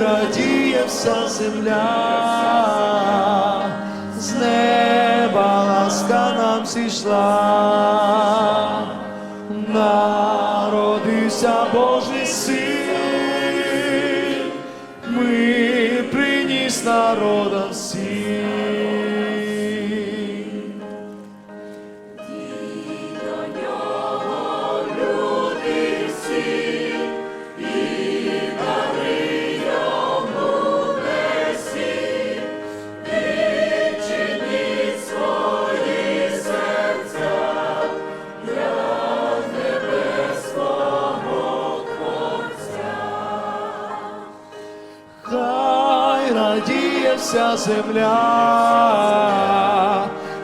радіє вся земля, з неба ласка нам зійшла, народився Божий син, ми приніс народам всім. Вся земля,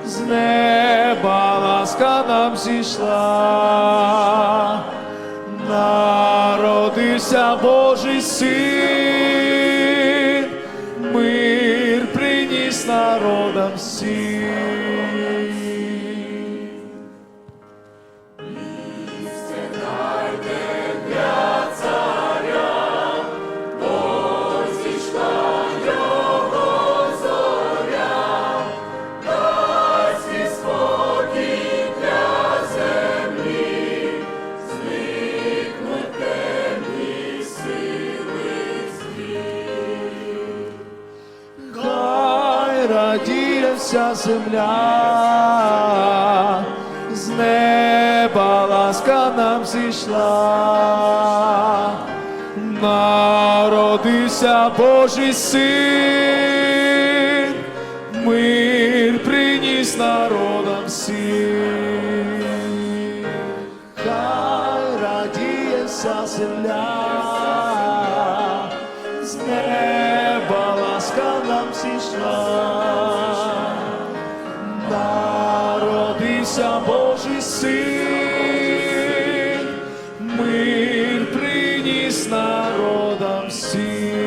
з неба ласка нам зійшла, народився Божий син, мир приніс народам всім. радіє вся земля, з неба ласка нам зійшла, народився Божий син, мир приніс народам всім. Хай радіє вся земля, з неба зійшла, народився Божий син, мир приніс народам всім.